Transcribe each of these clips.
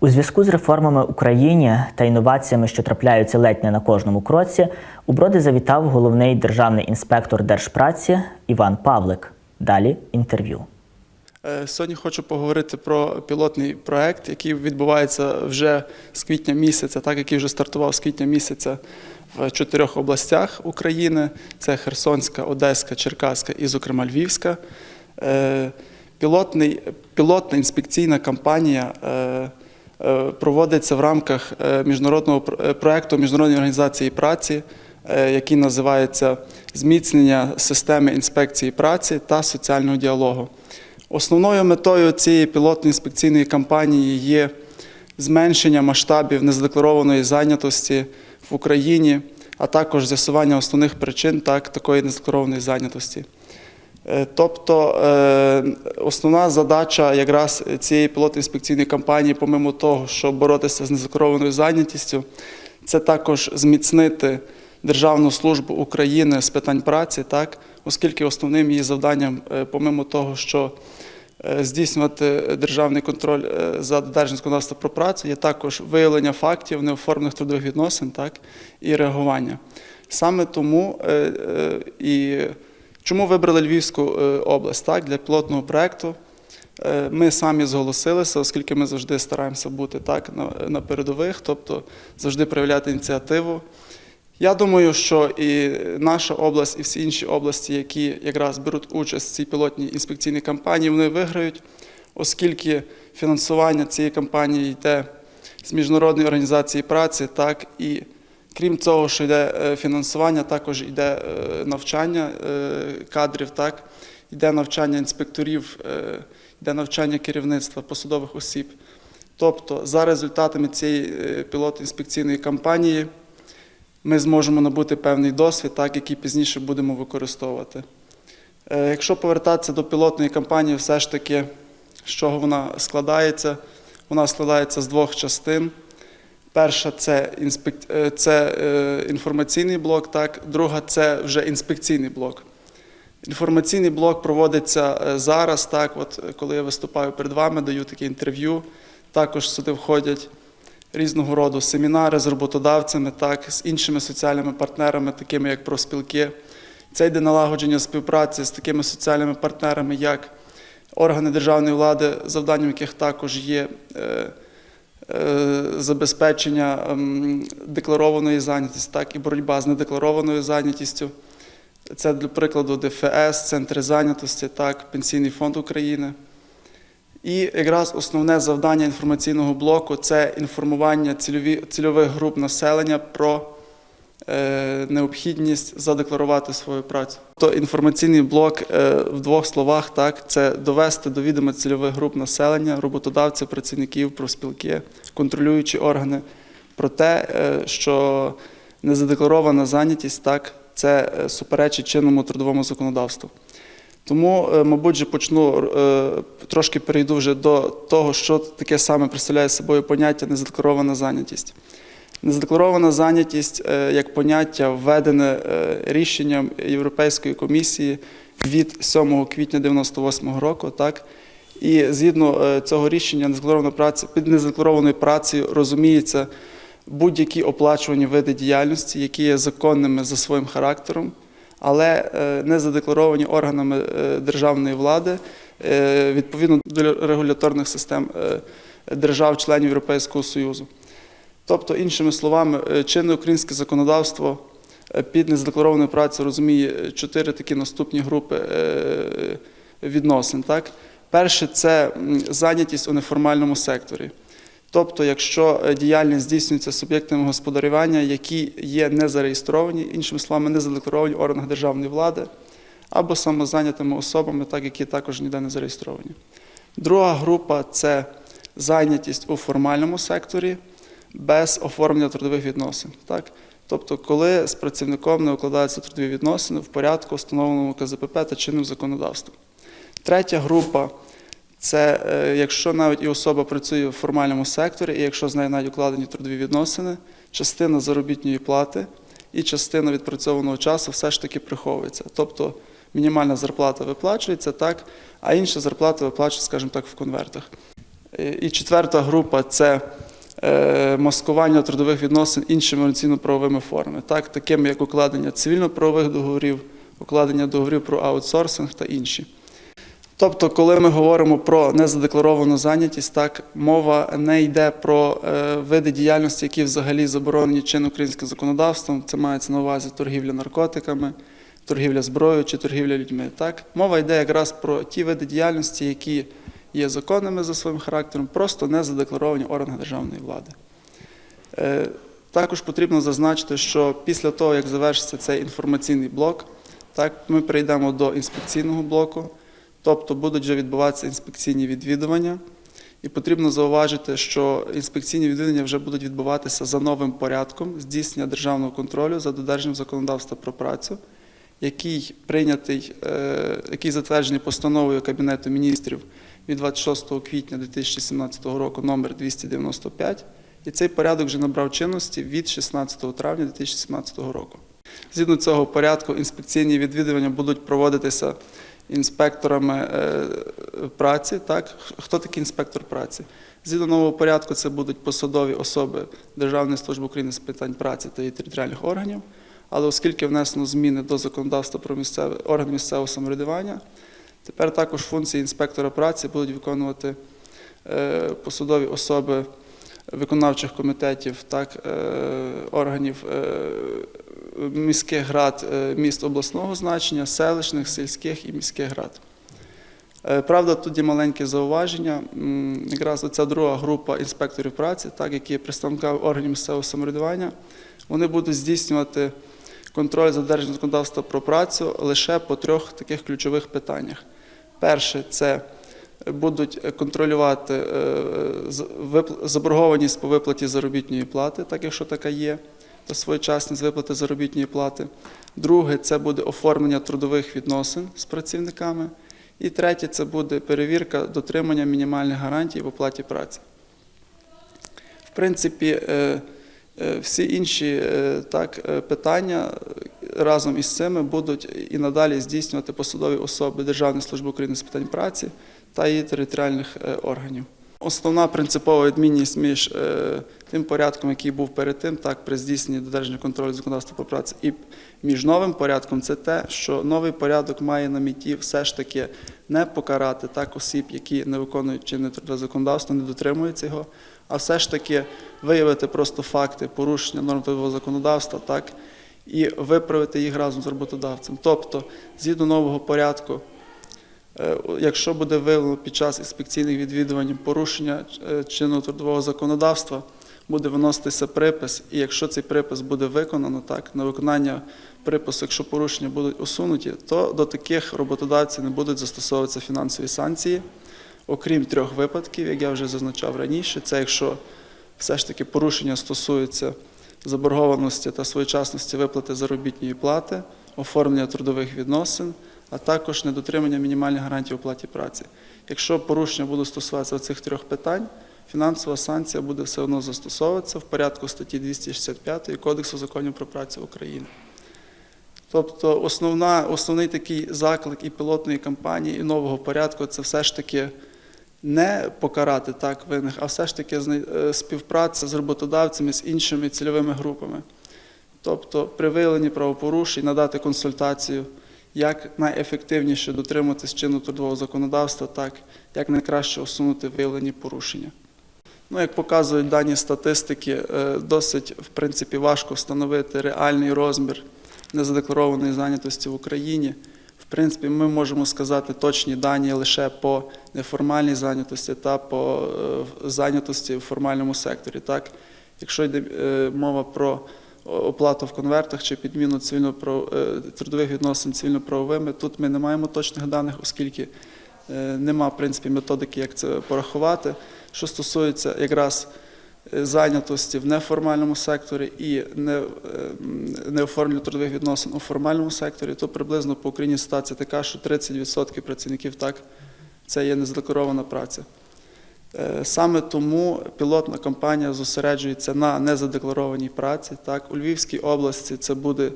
У зв'язку з реформами Україні та інноваціями, що трапляються ледь не на кожному кроці, у Броди завітав головний державний інспектор держпраці Іван Павлик. Далі інтерв'ю. Е, Сьогодні хочу поговорити про пілотний проект, який відбувається вже з квітня місяця, так який вже стартував з квітня місяця в чотирьох областях України: це Херсонська, Одеська, Черкаська і, зокрема, Львівська. Е, Пілотний, пілотна інспекційна кампанія е, проводиться в рамках е, міжнародного е, проекту Міжнародної організації праці, е, який називається Зміцнення системи інспекції праці та соціального діалогу. Основною метою цієї пілотної інспекційної кампанії є зменшення масштабів незадекларованої зайнятості в Україні, а також з'ясування основних причин так, такої незадекларованої зайнятості. Е, Тобто е, основна задача якраз цієї пілотної інспекційної кампанії, помимо того, щоб боротися з незадекларованою зайнятістю, це також зміцнити Державну службу України з питань праці, так, оскільки основним її завданням, е, помимо того, що здійснювати державний контроль за додержанням законодавства про працю, є також виявлення фактів неоформлених трудових відносин так, і реагування. Саме тому і чому вибрали Львівську е, область так, для пілотного проєкту. Е, Ми самі зголосилися, оскільки ми завжди стараємося бути так на, на передових, тобто завжди проявляти ініціативу. Я думаю, що і наша область, і всі інші області, які якраз беруть участь в цій пілотній інспекційній кампанії, вони виграють, оскільки фінансування цієї кампанії йде з міжнародної організації праці, так і крім цього, що йде е, фінансування, також йде е, навчання е, кадрів, так, йде навчання інспекторів, йде навчання керівництва посадових осіб. Тобто, за результатами цієї е, пілотної інспекційної кампанії ми зможемо набути певний досвід, так, який пізніше будемо використовувати. Якщо повертатися до пілотної кампанії, все ж таки, з чого вона складається? Вона складається з двох частин. Перша це, інспек... е, це е, інформаційний блок, так, друга це вже інспекційний блок. Інформаційний блок проводиться е, зараз, так, от, коли я виступаю перед вами, даю таке інтерв'ю. Також сюди входять різного роду семінари з роботодавцями, так, з іншими соціальними партнерами, такими як профспілки. Це йде налагодження співпраці з такими соціальними партнерами, як органи державної влади, завданням яких також є е, забезпечення ем, декларованої зайнятості, так і боротьба з недекларованою зайнятістю. Це, для прикладу, ДФС, центри зайнятості, так, Пенсійний фонд України. І якраз основне завдання інформаційного блоку це інформування цільові, цільових груп населення про е, необхідність задекларувати свою працю. То інформаційний блок е, в двох словах так, це довести до відома цільових груп населення, роботодавців, працівників, профспілки, контролюючі органи про те, е, що незадекларована зайнятість так, це е, суперечить чинному трудовому законодавству. Тому, е, мабуть, же почну е, трошки перейду вже до того, що таке саме представляє собою поняття незадекларована зайнятість. Незадекларована зайнятість е, як поняття введене е, рішенням Європейської комісії від 7 квітня 1998 року. Так? І згідно е, цього рішення, незадекларована праця, під незадекларованою працею розуміється будь-які оплачувані види діяльності, які є законними за своїм характером, але не задекларовані органами державної влади відповідно до регуляторних систем держав-членів Європейського Союзу. Тобто, іншими словами, е, чинне українське законодавство е, під незадекларованою працею розуміє е, чотири такі наступні групи відносин. Так? Перше це зайнятість у неформальному секторі. Тобто, якщо діяльність здійснюється суб'єктами господарювання, які є не зареєстровані, іншими словами, не задекларовані в органах державної влади, або самозайнятими особами, так які також ніде не зареєстровані. Друга група це зайнятість у формальному секторі без оформлення трудових відносин. Так? Тобто, коли з працівником не укладаються трудові відносини в порядку, встановленому КЗПП та чинним законодавством. Третя група це е, якщо навіть і особа працює в формальному секторі, і якщо з нею навіть укладені трудові відносини, частина заробітної плати і частина відпрацьованого часу все ж таки приховується. Тобто мінімальна зарплата виплачується, так, а інша зарплата виплачується, скажімо так, в конвертах. Е, І четверта група це маскування трудових відносин іншими організаційно-правовими формами, так, такими як укладення цивільно-правових договорів, укладення договорів про аутсорсинг та інші. Тобто, коли ми говоримо про незадекларовану зайнятість, так мова не йде про е, види діяльності, які взагалі заборонені чинним українським законодавством. Це мається на увазі торгівля наркотиками, торгівля зброєю чи торгівля людьми. Так, мова йде якраз про ті види діяльності, які є законними за своїм характером, просто не задекларовані в органах державної влади. Е, Також потрібно зазначити, що після того, як завершиться цей інформаційний блок, так, ми перейдемо до інспекційного блоку, тобто будуть вже відбуватися інспекційні відвідування. І потрібно зауважити, що інспекційні відвідування вже будуть відбуватися за новим порядком здійснення державного контролю за додержанням законодавства про працю, який прийнятий, е, який затверджений постановою Кабінету міністрів від 26 квітня 2017 року номер 295, і цей порядок вже набрав чинності від 16 травня 2017 року. Згідно цього порядку, інспекційні відвідування будуть проводитися інспекторами е, праці. Так? Хто такий інспектор праці? Згідно нового порядку, це будуть посадові особи Державної служби України з питань праці та її територіальних органів. Але оскільки внесено зміни до законодавства про місцеве, органи місцевого самоврядування, тепер також функції інспектора праці будуть виконувати е, посадові особи виконавчих комітетів, так, е, органів е, міських рад міст обласного значення, селищних, сільських і міських рад. Правда, тут є маленьке зауваження. Якраз ця друга група інспекторів праці, так, які є представниками органів місцевого самоврядування, вони будуть здійснювати контроль за додержанням законодавства про працю лише по трьох таких ключових питаннях. Перше це будуть контролювати е, заборгованість по виплаті заробітної плати, так якщо така є, та своєчасність виплати заробітної плати. Друге це буде оформлення трудових відносин з працівниками. І третє це буде перевірка дотримання мінімальних гарантій в оплаті праці. В принципі, е, е, всі інші так, питання разом із цими будуть і надалі здійснювати посадові особи Державної служби України з питань праці та її територіальних е, органів. Основна принципова відмінність між е, тим порядком, який був перед тим, так при здійсненні додержання контролю законодавства про працю, і між новим порядком, це те, що новий порядок має на меті все ж таки не покарати так осіб, які не виконують чинне трудове законодавство, не дотримуються його, а все ж таки виявити просто факти порушення норм законодавства, так і виправити їх разом з роботодавцем. Тобто, згідно нового порядку. Е, Якщо буде виявлено під час інспекційних відвідувань порушення е, чинного трудового законодавства, буде виноситися припис, і якщо цей припис буде виконано, так на виконання припису, якщо порушення будуть усунуті, то до таких роботодавців не будуть застосовуватися фінансові санкції, окрім трьох випадків, як я вже зазначав раніше, це якщо все ж таки порушення стосується заборгованості та своєчасності виплати заробітної плати, оформлення трудових відносин, а також недотримання мінімальних гарантій оплаті праці. Якщо порушення буде стосуватися цих трьох питань, фінансова санкція буде все одно застосовуватися в порядку статті 265 Кодексу законів про працю України. Тобто основна, основний такий заклик і пілотної кампанії, і нового порядку це все ж таки не покарати так винних, а все ж таки е, співпраця з роботодавцями, з іншими цільовими групами. Тобто при виявленні правопорушень надати консультацію, як найефективніше дотримуватись чинного трудового законодавства, так як найкраще усунути виявлені порушення. Ну, як показують дані статистики, е, досить в принципі важко встановити реальний розмір незадекларованої зайнятості в Україні. Принципі, ми можемо сказати точні дані лише по неформальній зайнятості та по е, зайнятості в формальному секторі. Так? Якщо йде е, мова про оплату в конвертах чи підміну цивільно трудових відносин цивільно-правовими, тут ми не маємо точних даних, оскільки е, нема в принципі методики, як це порахувати. Що стосується якраз е, зайнятості в неформальному секторі і не, е, неоформлення трудових відносин у формальному секторі, то приблизно по Україні ситуація така, що 30% працівників так це є незадекларована праця. Е, Саме тому пілотна кампанія зосереджується на незадекларованій праці. Так, у Львівській області це буде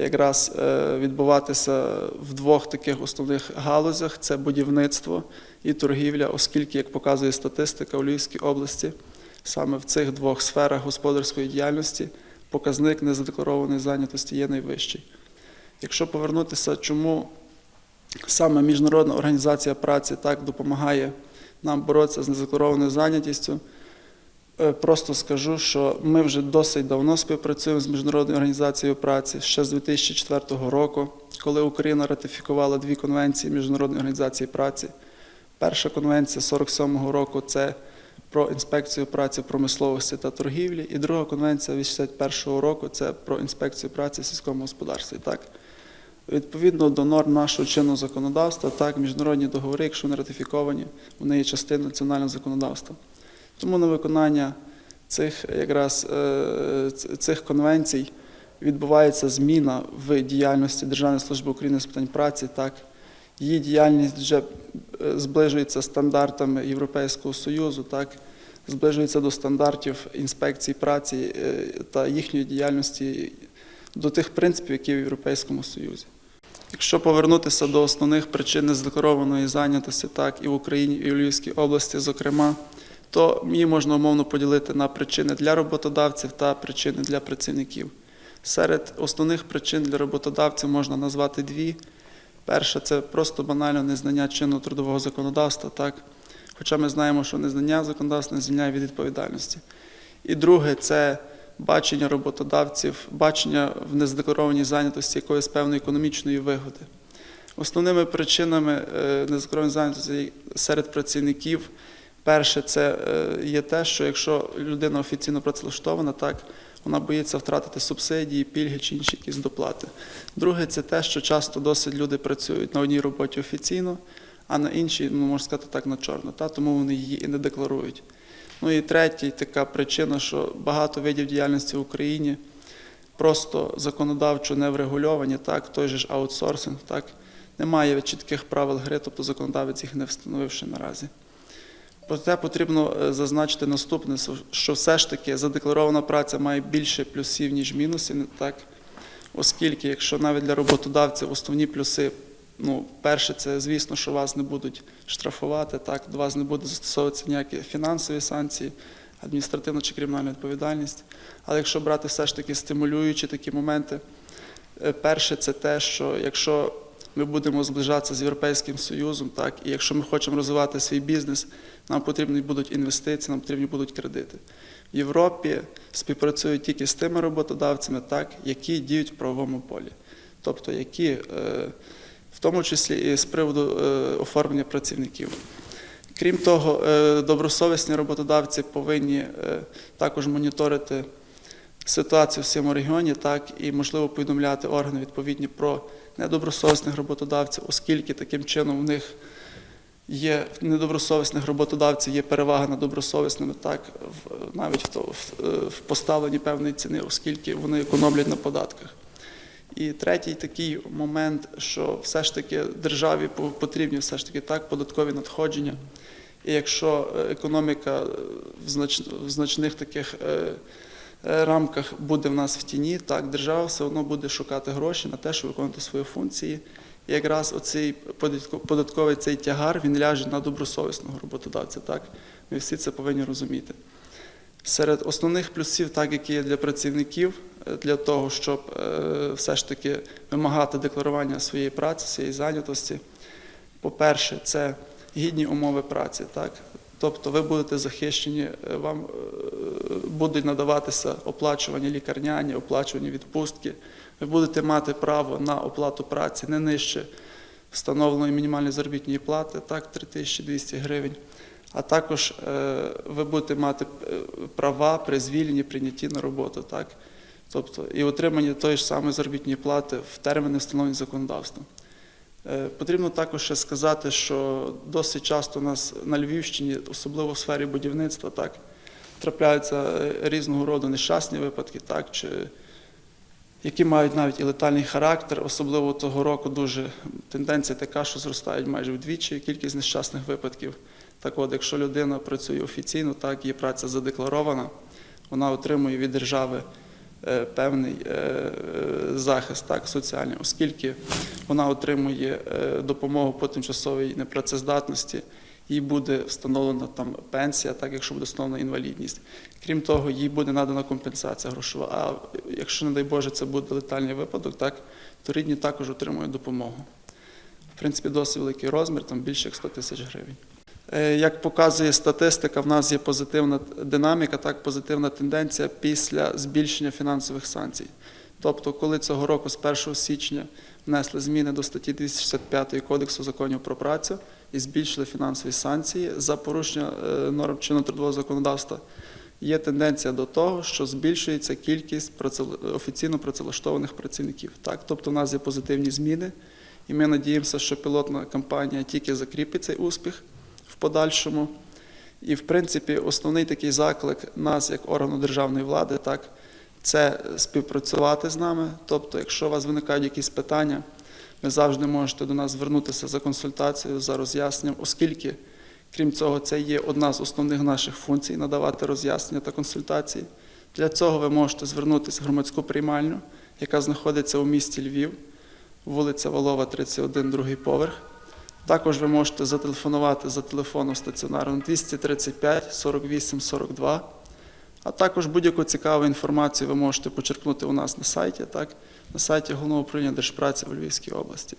якраз е, відбуватися в двох таких основних галузях: це будівництво і торгівля, оскільки, як показує статистика у Львівській області, саме в цих двох сферах господарської діяльності показник незадекларованої зайнятості є найвищий. Якщо повернутися, чому саме Міжнародна організація праці так допомагає нам боротися з незадекларованою зайнятістю, Е, Просто скажу, що ми вже досить давно співпрацюємо з Міжнародною організацією праці ще з 2004 року, коли Україна ратифікувала дві конвенції Міжнародної організації праці. Перша конвенція 47-го року це про інспекцію праці промисловості та торгівлі, і друга конвенція 81-го року це про інспекцію праці в сільському господарстві. Так, відповідно до норм нашого чинного законодавства, так, міжнародні договори, якщо вони ратифіковані, вони є частиною національного законодавства. Тому на виконання цих якраз е, цих конвенцій відбувається зміна в діяльності Державної служби України з питань праці. Так, її діяльність вже зближується стандартами Європейського Союзу, так, зближується до стандартів інспекції праці е, та їхньої діяльності до тих принципів, які в Європейському Союзі. Якщо повернутися до основних причин незадекларованої зайнятості, так і в Україні, і в Львівській області, зокрема, то її можна умовно поділити на причини для роботодавців та причини для працівників. Серед основних причин для роботодавців можна назвати дві. Перша це просто банально незнання чинного трудового законодавства, так? Хоча ми знаємо, що незнання законодавства не звільняє від відповідальності. І друге це бачення роботодавців, бачення в незадекларованій зайнятості якоїсь певної економічної вигоди. Основними причинами е, незадекларованої зайнятості серед працівників перше це е, є те, що якщо людина офіційно працевлаштована, так вона боїться втратити субсидії, пільги чи інші якісь доплати. Друге, це те, що часто досить люди працюють на одній роботі офіційно, а на іншій, ну можна сказати так, на чорно, та, тому вони її і не декларують. Ну і третя така причина, що багато видів діяльності в Україні просто законодавчо не врегульовані, так, той же ж аутсорсинг, так, немає чітких правил гри, тобто законодавець їх не встановивши наразі. Проте потрібно е, зазначити наступне, що все ж таки задекларована праця має більше плюсів, ніж мінусів, так? оскільки, якщо навіть для роботодавців основні плюси, ну, перше, це звісно, що вас не будуть штрафувати, так, до вас не буде застосовуватися ніякі фінансові санкції, адміністративна чи кримінальна відповідальність. Але якщо брати все ж таки стимулюючі такі моменти, е, перше, це те, що якщо ми будемо зближатися з Європейським Союзом, так, і якщо ми хочемо розвивати свій бізнес, нам потрібні будуть інвестиції, нам потрібні будуть кредити. В Європі співпрацюють тільки з тими роботодавцями, так, які діють в правовому полі, тобто які, е, в тому числі і з приводу е, оформлення працівників. Крім того, е, добросовісні роботодавці повинні також моніторити ситуацію в цьому регіоні, так і можливо повідомляти органи відповідні про недобросовісних роботодавців, оскільки таким чином в них є в недобросовісних роботодавців є перевага над добросовісними, так навіть в, поставленні певної ціни, оскільки вони економлять на податках. І третій такий момент, що все ж таки державі потрібні все ж таки так податкові надходження. І якщо е, економіка е, в, знач, в значних таких е, рамках буде в нас в тіні, так держава все одно буде шукати гроші на те, щоб виконувати свої функції. І якраз оцей податковий цей тягар він ляже на добросовісного роботодавця. Так, ми всі це повинні розуміти. Серед основних плюсів, так які є для працівників, е, для того, щоб е, все ж таки вимагати декларування своєї праці, своєї зайнятості. По-перше, це гідні умови праці. Так? Тобто ви будете захищені, е, вам е, будуть надаватися оплачувані лікарняні, оплачувані відпустки. Ви будете мати право на оплату праці не нижче встановленої мінімальної заробітної плати, так, 3200 гривень. А також е, ви будете мати права при звільненні, прийнятті на роботу, так? Тобто і отримання тої ж самої заробітної плати в терміни, встановлені законодавством. Е, Потрібно також ще сказати, що досить часто у нас на Львівщині, особливо в сфері будівництва, так, трапляються е, різного роду нещасні випадки, так, чи які мають навіть і летальний характер. Особливо того року дуже тенденція така, що зростають майже вдвічі кількість нещасних випадків. Так от, якщо людина працює офіційно, так, її праця задекларована, вона отримує від держави певний е, е, захист так, соціальний, оскільки вона отримує е, допомогу по тимчасовій непрацездатності, їй буде встановлена там пенсія, так якщо буде встановлена інвалідність. Крім того, їй буде надана компенсація грошова. А якщо, не дай Боже, це буде летальний випадок, так, то рідні також отримують допомогу. В принципі, досить великий розмір, там більше як 100 тисяч гривень. Е, Як показує статистика, в нас є позитивна динаміка, так позитивна тенденція після збільшення фінансових санкцій. Тобто, коли цього року з 1 січня внесли зміни до статті 265 Кодексу законів про працю і збільшили фінансові санкції за порушення е, норм чинного трудового законодавства, є тенденція до того, що збільшується кількість офіційно працевлаштованих працівників. Так, тобто, у нас є позитивні зміни, і ми надіємося, що пілотна кампанія тільки закріпить цей успіх в подальшому. І, в принципі, основний такий заклик нас, як органу державної влади, так, це співпрацювати з нами. Тобто, якщо у вас виникають якісь питання, ви завжди можете до нас звернутися за консультацією, за роз'ясненням, оскільки, крім цього, це є одна з основних наших функцій надавати роз'яснення та консультації. Для цього ви можете звернутися в громадську приймальню, яка знаходиться у місті Львів, вулиця Валова, 31, другий поверх. Також ви можете зателефонувати за телефоном стаціонаром 235 48 42. А також будь-яку цікаву інформацію ви можете почерпнути у нас на сайті, так, на сайті Головного управління Держпраці в Львівській області.